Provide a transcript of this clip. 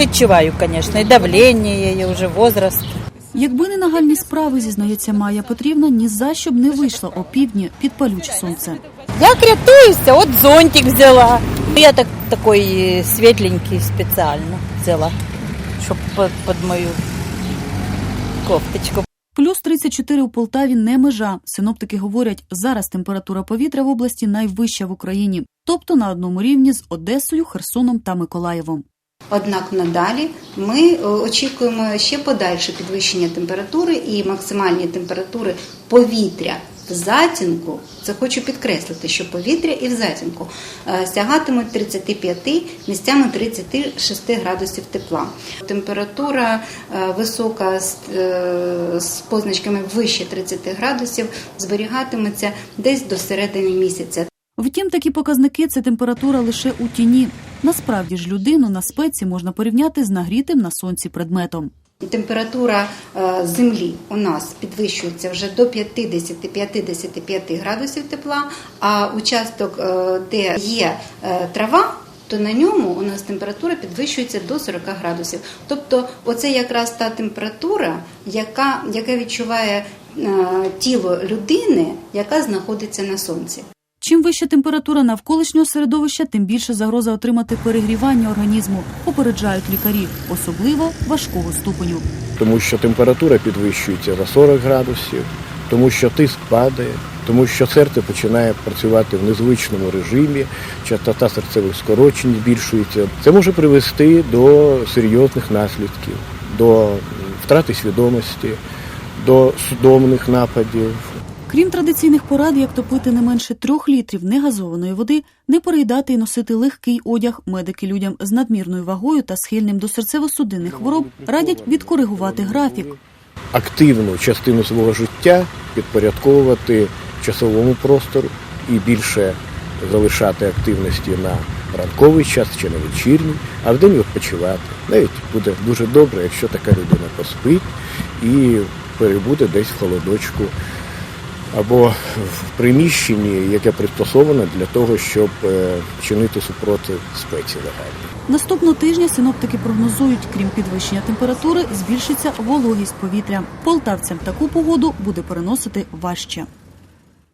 відчуваю, звісно, і давлення, і вже возраст. Якби не нагальні справи, зізнається Майя Петрівна, ні за що б не вийшла о півдні під палюче сонце. Як рятуюся, от зонтик взяла. Я так такий світленький спеціально взяла, щоб під, під мою кофточку. Плюс 34 у Полтаві не межа. Синоптики говорять, зараз температура повітря в області найвища в Україні, тобто на одному рівні з Одесою, Херсоном та Миколаєвом. Однак надалі ми е, очікуємо ще подальше підвищення температури і максимальні температури повітря в затінку. Це хочу підкреслити, що повітря і в затінку е, сягатимуть 35, місцями 36 градусів тепла. Температура е, висока з, з позначками вище 30 градусів зберігатиметься десь до середини місяця. Втім, такі показники це температура лише у тіні. Насправді ж людину на спеці можна порівняти з нагрітим на сонці предметом. Температура е, землі у нас підвищується вже до 50-55 градусів тепла, а участок, е, де є е, трава, то на ньому у нас температура підвищується до 40 градусів. Тобто, оце якраз та температура, яка, яка відчуває тіло людини, яка знаходиться на сонці. Чим вища температура навколишнього середовища, тим більше загроза отримати перегрівання організму, попереджають лікарі, особливо важкого ступеню. тому що температура підвищується за 40 градусів, тому що тиск падає, тому що серце починає працювати в незвичному режимі, частота серцевих скорочень збільшується. Це може привести до серйозних наслідків, до втрати свідомості, до судомних нападів, Крім традиційних порад, як топити не менше трьох літрів негазованої води, не переїдати і носити легкий одяг, медики людям з надмірною вагою та схильним до серцево-судинних хвороб радять відкоригувати графік. активну частину свого життя підпорядковувати часовому простору і більше залишати активності на ранковий час чи на вечірній, а вдень відпочивати. Навіть буде дуже добре, якщо така людина поспить і перебуде десь в холодочку або в приміщенні, яке пристосоване для того, щоб е, чинити супротив спеці легальній. Наступного тижня синоптики прогнозують, крім підвищення температури, збільшиться вологість повітря. Полтавцям таку погоду буде переносити важче.